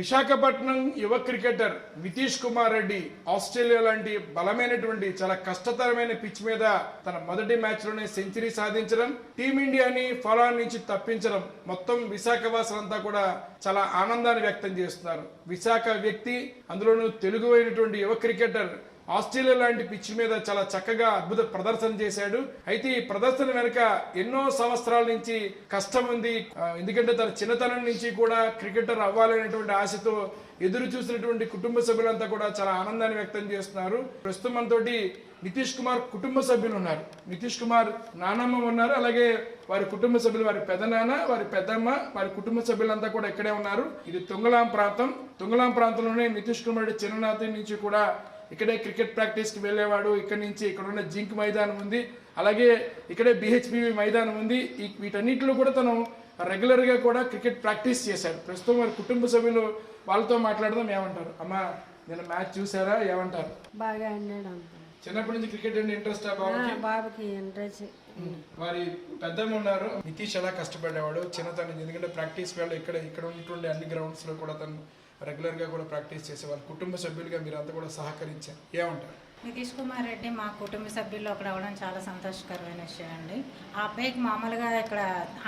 విశాఖపట్నం యువ cricketer Nitish Kumar Reddy Australia లాంటి బలమైనటువంటి చాలా కష్టతరమైన పిచ్ మీద తన మొదటి మ్యాచ్లోనే సెంచరీ సాధించడం టీమిండియాని ఫలాన్ నుంచి తప్పించడం మొత్తం విశాఖ వాసులంతా కూడా చాలా ఆనందాన్ని వ్యక్తం చేస్తున్నారు. విశాఖ వ్యక్తి అందులోనూ తెలుగు అయినటువంటి యువ క్రికెటర్ ఆస్ట్రేలియా లాంటి పిచ్ మీద చాలా చక్కగా అద్భుత ప్రదర్శన చేశాడు. అయితే ఈ ప్రదర్శన వెనుక ఎన్నో సంవత్సరాల నుంచి కష్టం ఉంది. ఎందుకంటే తన చిన్నతనం నుంచి కూడా క్రికెటర్ అవ్వాలనేటువంటి ఆశతో ఎదురు చూసినటువంటి కుటుంబ సభ్యులంతా కూడా చాలా ఆనందాన్ని వ్యక్తం చేస్తున్నారు. ప్రస్తుతం మనతోటి నితీష్ కుమార్ కుటుంబ సభ్యులు ఉన్నారు. నితీష్ కుమార్ నానమ్మ ఉన్నారు. అలాగే వారి కుటుంబ సభ్యులు వారి పెదనాన్న వారి పెద్దమ్మ వారి కుటుంబ సభ్యులంతా కూడా ఇక్కడే ఉన్నారు. ఇది తుంగలాం ప్రాంతం. తుంగలాం ప్రాంతంలోనే నితీష్ కుమార్ రెడ్డి చిన్ననాటి నుంచి కూడా ఇక్కడే క్రికెట్ ప్రాక్టీస్కి వెళ్ళేవాడు. ఇక్కడ నుంచి ఇక్కడ ఉన్న జింక్ మైదానం ఉంది. అలాగే ఇక్కడే బిహెచ్పివి మైదానం ఉంది. వీటన్నిటిలో కూడా తను రెగ్యులర్గా కూడా క్రికెట్ ప్రాక్టీస్ చేశాడు. ప్రస్తుతం వారి కుటుంబ సభ్యులు వాళ్ళతో మాట్లాడదాం. ఏమంటారు? అమ్మ నేను మ్యాచ్ చూసారా? ఏమంటారు? బాగా ఆడినాడు చిన్నప్పటి నుంచి క్రికెట్ అంటే ఇంట్రెస్ట్ బాబుకి? ఇంట్రెస్ట్. వారి పెద్దమ్మ ఉన్నారు. నితీష్ ఎలా కష్టపడేవాడు? చిన్నతనం. ఎందుకంటే ప్రాక్టీస్ వేళ ఇక్కడ ఇక్కడ ఉన్నటువంటి అన్ని గ్రౌండ్స్లో కూడా తను రెగ్యులర్గా కూడా ప్రాక్టీస్ చేసేవాళ్ళు కుటుంబ సభ్యులుగా మీరంతా కూడా సహకరించారు. ఏమంటారు? నితీష్ కుమార్ రెడ్డి మా కుటుంబ సభ్యుల్లో అక్కడ అవడం చాలా సంతోషకరమైన విషయం అండి. ఆ అబ్బాయికి మామూలుగా ఇక్కడ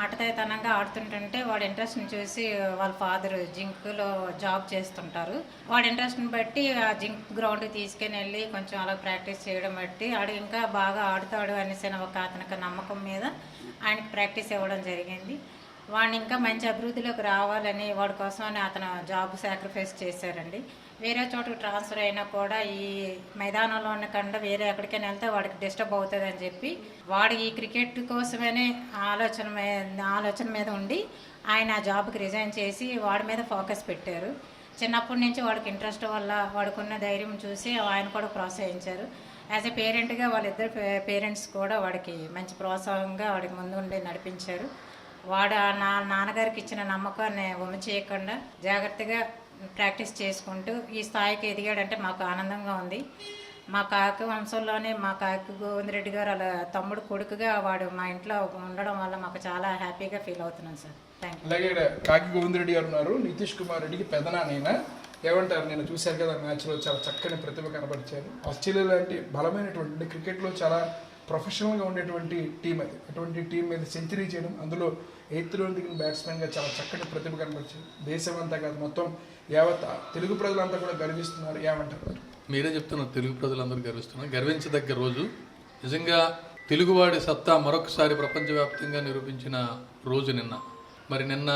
ఆటతాయితనంగా ఆడుతుంటుంటే వాడి ఇంట్రెస్ట్ని చూసి వాళ్ళ ఫాదర్ జింక్లో జాబ్ చేస్తుంటారు. వాడి ఇంట్రెస్ట్ని బట్టి ఆ జింక్ గ్రౌండ్కి తీసుకుని వెళ్ళి కొంచెం అలా ప్రాక్టీస్ చేయడం బట్టి ఆడు ఇంకా బాగా ఆడుతాడు అనేసి ఒక అతనికి నమ్మకం మీద ఆయనకి ప్రాక్టీస్ ఇవ్వడం జరిగింది. వాడిని ఇంకా మంచి అభివృద్ధిలోకి రావాలని వాడి కోసమని అతను జాబ్ సాక్రిఫైస్ చేశారండి. వేరే చోటుకు ట్రాన్స్ఫర్ అయినా కూడా ఈ మైదానంలో ఉన్న కండ వేరే ఎక్కడికైనా వెళ్తే వాడికి డిస్టర్బ్ అవుతుంది అని చెప్పి వాడు ఈ క్రికెట్ కోసమనే ఆలోచన ఆలోచన మీద ఉండి ఆయన ఆ జాబ్కి రిజైన్ చేసి వాడి మీద ఫోకస్ పెట్టారు. చిన్నప్పటి నుంచి వాడికి ఇంట్రెస్ట్ వల్ల వాడుకున్న ధైర్యం చూసి ఆయన కూడా ప్రోత్సహించారు. యాజ్ ఎ పేరెంట్గా వాళ్ళిద్దరు పేరెంట్స్ కూడా వాడికి మంచి ప్రోత్సాహంగా వాడికి ముందు ఉండి నడిపించారు. వాడు ఆ నా నాన్నగారికి ఇచ్చిన నమ్మకాన్ని ఉమ చేయకుండా జాగ్రత్తగా ప్రాక్టీస్ చేసుకుంటూ ఈ స్థాయికి ఎదిగాడంటే మాకు ఆనందంగా ఉంది. మా కాకి వంశంలోనే మా కాకి గోవిందరెడ్డి గారు అలా తమ్ముడు కొడుకుగా వాడు మా ఇంట్లో ఉండడం వల్ల మాకు చాలా హ్యాపీగా ఫీల్ అవుతున్నాను సార్. థ్యాంక్ యూ అలాగే కాకి గోవిందరెడ్డి గారు ఉన్నారు. నితీష్ కుమార్ రెడ్డికి పెదనాన్న ఏమంటారు? నేను చూశాను కదా మ్యాచ్లో చాలా చక్కని ప్రతిభ కనబరిచారు. ఆస్ట్రేలియా లాంటి బలమైనటువంటి క్రికెట్లో చాలా ప్రొఫెషనల్గా ఉండేటువంటి టీం అది. అటువంటి టీం మీద సెంచరీ చేయడం అందులో ఎయిత్ రౌండ్ దిగిన బ్యాట్స్మెన్గా చాలా చక్కటి ప్రతిభ కనబరిచారు దేశం అంతా కాదు మొత్తం యావత్ తెలుగు ప్రజలంతా కూడా గర్విస్తున్నారు. ఏమంటారు మీరే చెప్తున్నారు తెలుగు ప్రజలందరూ గర్విస్తున్నారు. గర్వించదగ్గ రోజు. నిజంగా తెలుగువాడి సత్తా మరొకసారి ప్రపంచవ్యాప్తంగా నిరూపించిన రోజు నిన్న. మరి నిన్న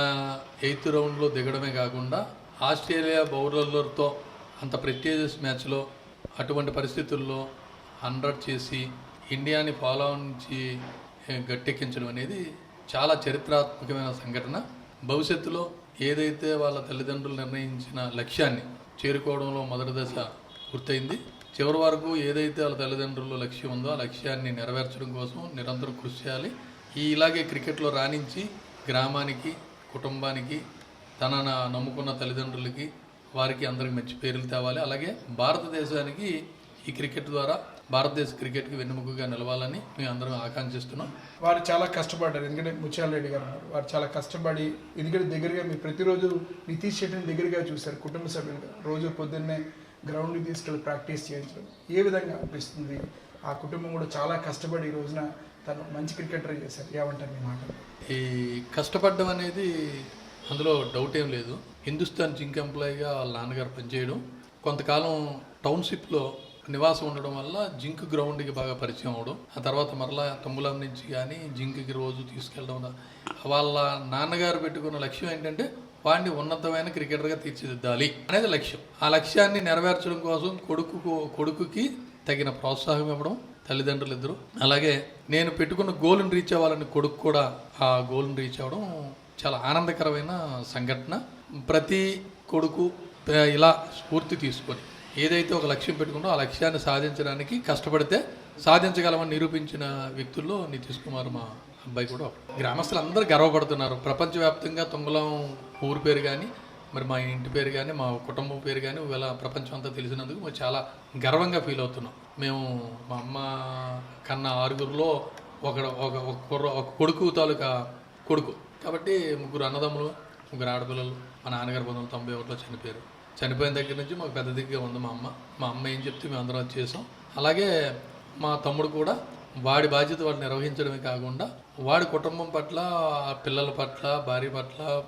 ఎయిత్ రౌండ్లో దిగడమే కాకుండా ఆస్ట్రేలియా బౌలర్లతో అంత ప్రెస్టీజియస్ మ్యాచ్లో అటువంటి పరిస్థితుల్లో హండ్రెడ్ చేసి ఇండియాని ఫాలో నుంచి గట్టెక్కించడం అనేది చాలా చరిత్రాత్మకమైన సంఘటన. భవిష్యత్తులో ఏదైతే వాళ్ళ తల్లిదండ్రులు నిర్ణయించిన లక్ష్యాన్ని చేరుకోవడంలో మొదటి దశ పూర్తయింది. చివరి వరకు ఏదైతే వాళ్ళ తల్లిదండ్రుల లక్ష్యం ఉందో ఆ లక్ష్యాన్ని నెరవేర్చడం కోసం నిరంతరం కృషి చేయాలి. ఈ ఇలాగే క్రికెట్లో రాణించి గ్రామానికి కుటుంబానికి తన నమ్ముకున్న తల్లిదండ్రులకి వారికి అందరికి మంచి పేర్లు తేవాలి. అలాగే భారతదేశానికి ఈ క్రికెట్ ద్వారా భారతదేశ క్రికెట్కి వెన్నెముకగా నిలవాలని మేము అందరం ఆకాంక్షిస్తున్నాం. వారు చాలా కష్టపడ్డారు. ఎందుకంటే ముత్యాల రెడ్డి గారు వారు చాలా కష్టపడి ఎందుకంటే దగ్గరగా మీరు ప్రతిరోజు నితీష్ శెట్టిని దగ్గరగా చూశారు కుటుంబ సభ్యులుగా. రోజు పొద్దున్నే గ్రౌండ్కి తీసుకెళ్ళి ప్రాక్టీస్ చేయించడం. ఏ విధంగా అనిపిస్తుంది? ఆ కుటుంబం కూడా చాలా కష్టపడి ఈ రోజున తను మంచి క్రికెటర్ చేశారు. ఏమంటారు మీ మాట? ఈ కష్టపడడం అనేది అందులో డౌట్ ఏం లేదు. హిందుస్థాన్ జింక్ ఎంప్లాయీగా వాళ్ళ నాన్నగారు పనిచేయడం. కొంతకాలం టౌన్షిప్లో నివాసం ఉండడం వల్ల జింక్ గ్రౌండ్కి బాగా పరిచయం అవడం ఆ తర్వాత మరలా తమ్ములం నుంచి కానీ జింక్కి రోజు తీసుకెళ్ళడం వాళ్ళ నాన్నగారు పెట్టుకున్న లక్ష్యం ఏంటంటే వాడిని ఉన్నతమైన క్రికెటర్గా తీర్చిదిద్దాలి అనేది లక్ష్యం. ఆ లక్ష్యాన్ని నెరవేర్చడం కోసం కొడుకు కొడుకుకి తగిన ప్రోత్సాహం ఇవ్వడం తల్లిదండ్రులు ఇద్దరు. అలాగే నేను పెట్టుకున్న గోల్ని రీచ్ అవ్వాలని కొడుకు కూడా ఆ గోల్ని రీచ్ అవ్వడం చాలా ఆనందకరమైన సంఘటన. ప్రతి కొడుకు ఇలా స్ఫూర్తి తీసుకొని ఏదైతే ఒక లక్ష్యం పెట్టుకుందో ఆ లక్ష్యాన్ని సాధించడానికి కష్టపడితే సాధించగలమని నిరూపించిన వ్యక్తుల్లో నితీష్ కుమార్ మా అబ్బాయి కూడా గ్రామస్తులు అందరూ గర్వపడుతున్నారు. ప్రపంచవ్యాప్తంగా తొంగలం ఊరు పేరు కానీ మరి మా ఇంటి పేరు కానీ మా కుటుంబం పేరు కానీ ఇలా ప్రపంచం అంతా తెలిసినందుకు మేము చాలా గర్వంగా ఫీల్ అవుతున్నాం. మేము మా అమ్మ కన్నా ఆరుగురిలో ఒక ఒక ఒక కుర్ర ఒక కొడుకు తాలూకా కొడుకు. కాబట్టి ముగ్గురు అన్నదమ్ములు ముగ్గురు ఆడపిల్లలు మా నాన్నగారు పంతొమ్మిది వందల తొంభై ఒకటిలో చనిపోయారు. చనిపోయిన దగ్గర నుంచి మాకు పెద్ద దిగ్గా ఉంది మా అమ్మ. మా అమ్మ ఏం చెప్తే మేము అందరం అది చేసాం అలాగే మా తమ్ముడు కూడా వాడి బాధ్యత వాడు నిర్వహించడమే కాకుండా వాడి కుటుంబం పట్ల పిల్లల పట్ల భార్య పట్ల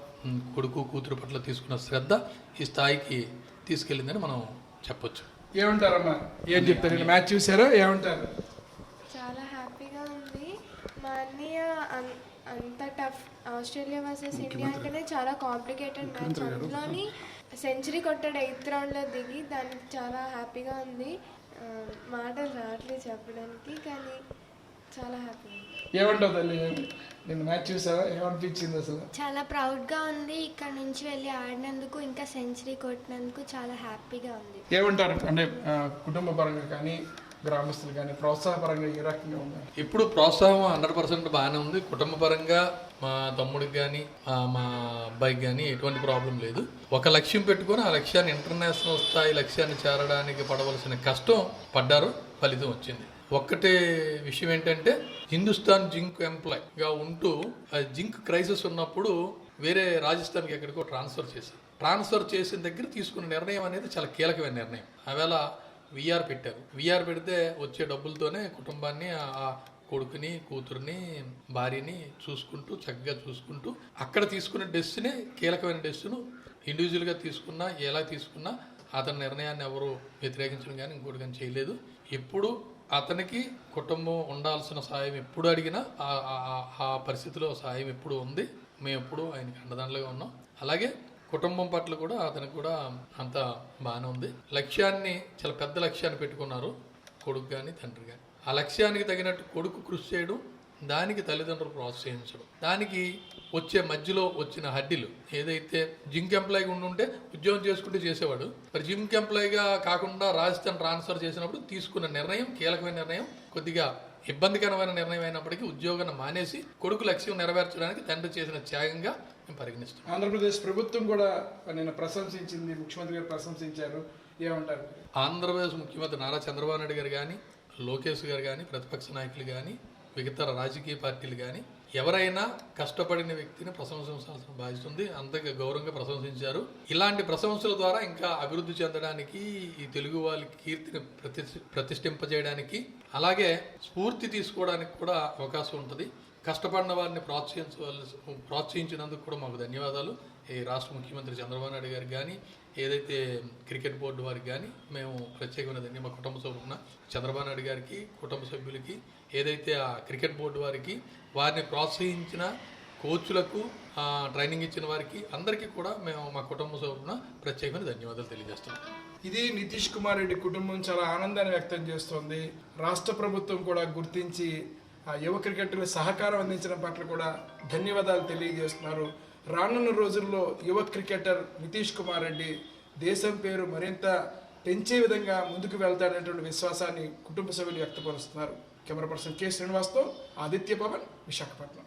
కొడుకు కూతురు పట్ల తీసుకున్న శ్రద్ధ ఈ స్థాయికి తీసుకెళ్ళిందని మనం చెప్పొచ్చు. ఏమంటారమ్మా? ఏం చెప్తారు? మ్యాచ్ చూసారా ఏమంటారు? చాలా హ్యాపీగా ఉంది. మా అన్నయ్య అన్- అంత టఫ్. ఆస్ట్రేలియా వర్సెస్ ఇండియా అంటేనే చాలా కాంప్లికేటెడ్ మ్యాచ్. అందులోని సెంచరీ కొట్టాడు ఎయిత్ రౌండ్లో దిగి దానికి చాలా హ్యాపీగా ఉంది. మాటలు రావట్లేదు చెప్పడానికి కానీ చాలా హ్యాపీ ఏమంటావు తల్లి? నేను మ్యాచ్ చూసావా? ఏమనిపించింది అసలు? చాలా ప్రౌడ్గా ఉంది. ఇక్కడ నుంచి వెళ్ళి ఆడినందుకు ఇంకా సెంచరీ కొట్టినందుకు చాలా హ్యాపీగా ఉంది. ఏమంటారు? అంటే కుటుంబ పరంగా కానీ గ్రామస్తులు కానీ ప్రోత్సాహపరంగా ఏ రకంగా ఉన్నారు ఇప్పుడు ప్రోత్సాహం హండ్రెడ్ పర్సెంట్ బాగానే ఉంది. కుటుంబ పరంగా మా తమ్ముడికి కానీ మా అబ్బాయికి కానీ ఎటువంటి ప్రాబ్లం లేదు. ఒక లక్ష్యం పెట్టుకొని ఆ లక్ష్యాన్ని ఇంటర్నేషనల్ స్థాయి లక్ష్యాన్ని చేరడానికి పడవలసిన కష్టం పడ్డారు ఫలితం వచ్చింది. ఒక్కటే విషయం ఏంటంటే హిందుస్థాన్ జింక్ ఎంప్లాయ్గా ఉంటూ ఆ జింక్ క్రైసిస్ ఉన్నప్పుడు వేరే రాజస్థాన్కి ఎక్కడికో ట్రాన్స్ఫర్ చేశారు. ట్రాన్స్ఫర్ చేసిన దగ్గర తీసుకున్న నిర్ణయం అనేది చాలా కీలకమైన నిర్ణయం. ఆవేళ విఆర్ పెట్టారు. విఆర్ పెడితే వచ్చే డబ్బులతోనే కుటుంబాన్ని ఆ- కొడుకుని కూతుర్ని భార్యని చూసుకుంటూ చక్కగా చూసుకుంటూ అక్కడ తీసుకున్న డెస్టినే కీలకమైన డెస్ట్ను ఇండివిజువల్గా తీసుకున్నా ఎలా తీసుకున్నా అతని నిర్ణయాన్ని ఎవరు వ్యతిరేకించడం కానీ ఇంకోటి కానీ చేయలేదు. ఎప్పుడు అతనికి కుటుంబం ఉండాల్సిన సాయం ఎప్పుడు అడిగినా ఆ- ఆ- ఆ పరిస్థితిలో సాయం ఎప్పుడు ఉంది మేము ఎప్పుడు ఆయనకి అండదండలుగా ఉన్నాం. అలాగే కుటుంబం పట్ల కూడా అతనికి కూడా అంత బాగానే ఉంది. లక్ష్యాన్ని చాలా పెద్ద లక్ష్యాన్ని పెట్టుకున్నారు. కొడుకు కానీ తండ్రి కానీ ఆ లక్ష్యానికి తగినట్టు కొడుకు కృషి చేయడం దానికి తల్లిదండ్రులు ప్రోత్సహించడం. దానికి వచ్చే మధ్యలో వచ్చిన హడ్డీలు. ఏదైతే జింక్ ఎంప్లాయీగా ఉండుంటే ఉద్యోగం చేసుకుంటూ చేసేవాడు. మరి జింక్ ఎంప్లాయీగా కాకుండా రాజస్థాన్ ట్రాన్స్ఫర్ చేసినప్పుడు తీసుకున్న నిర్ణయం కీలకమైన నిర్ణయం కొద్దిగా ఇబ్బందికరమైన నిర్ణయం అయినప్పటికీ ఉద్యోగాన్ని మానేసి కొడుకు లక్ష్యం నెరవేర్చడానికి తండ్రి చేసిన త్యాగంగా మేము పరిగణిస్తాం ఆంధ్రప్రదేశ్ ప్రభుత్వం కూడా నేను ప్రశంసించింది ముఖ్యమంత్రి గారు ప్రశంసించారు. ఏమంటారు? ఆంధ్రప్రదేశ్ ముఖ్యమంత్రి నారా చంద్రబాబు నాయుడు గారు కానీ లోకేష్ గారు కానీ ప్రతిపక్ష నాయకులు కానీ మిగతా రాజకీయ పార్టీలు కానీ ఎవరైనా కష్టపడిన వ్యక్తిని ప్రశంసించాల్సిన బాధ్యత ఉంది. అంతగా గౌరవంగా ప్రశంసించారు. ఇలాంటి ప్రశంసల ద్వారా ఇంకా అభివృద్ధి చెందడానికి ఈ తెలుగు వాళ్ళ కీర్తిని ప్రతి ప్రతిష్ఠింపజేయడానికి అలాగే స్ఫూర్తి తీసుకోవడానికి కూడా అవకాశం ఉంటుంది. కష్టపడిన వారిని ప్రోత్సహించవలసి ప్రోత్సహించినందుకు కూడా మాకు ధన్యవాదాలు. ఈ రాష్ట్ర ముఖ్యమంత్రి చంద్రబాబు నాయుడు గారికి కానీ ఏదైతే క్రికెట్ బోర్డు వారికి కానీ మేము ప్రత్యేకమైన ధన్య మా కుటుంబ సభ్యున చంద్రబాబు నాయుడు గారికి కుటుంబ సభ్యులకి ఏదైతే ఆ క్రికెట్ బోర్డు వారికి వారిని ప్రోత్సహించిన కోచ్లకు ట్రైనింగ్ ఇచ్చిన వారికి అందరికీ కూడా మేము మా కుటుంబ సభ్యున ప్రత్యేకమైన ధన్యవాదాలు తెలియజేస్తున్నాం ఇది నితీష్ కుమార్ రెడ్డి కుటుంబం చాలా ఆనందాన్ని వ్యక్తం చేస్తోంది. రాష్ట్ర ప్రభుత్వం కూడా గుర్తించి ఆ యువ క్రికెటర్లు సహకారం అందించడం పట్ల కూడా ధన్యవాదాలు తెలియజేస్తున్నారు. రానున్న రోజుల్లో యువ క్రికెటర్ నితీష్ కుమార్ రెడ్డి దేశం పేరు మరింత పెంచే విధంగా ముందుకు వెళ్తాడనేటువంటి విశ్వాసాన్ని కుటుంబ సభ్యులు వ్యక్తపరుస్తున్నారు. కెమెరా పర్సన్ కె శ్రీనివాస్తో ఆదిత్య పవన్ విశాఖపట్నం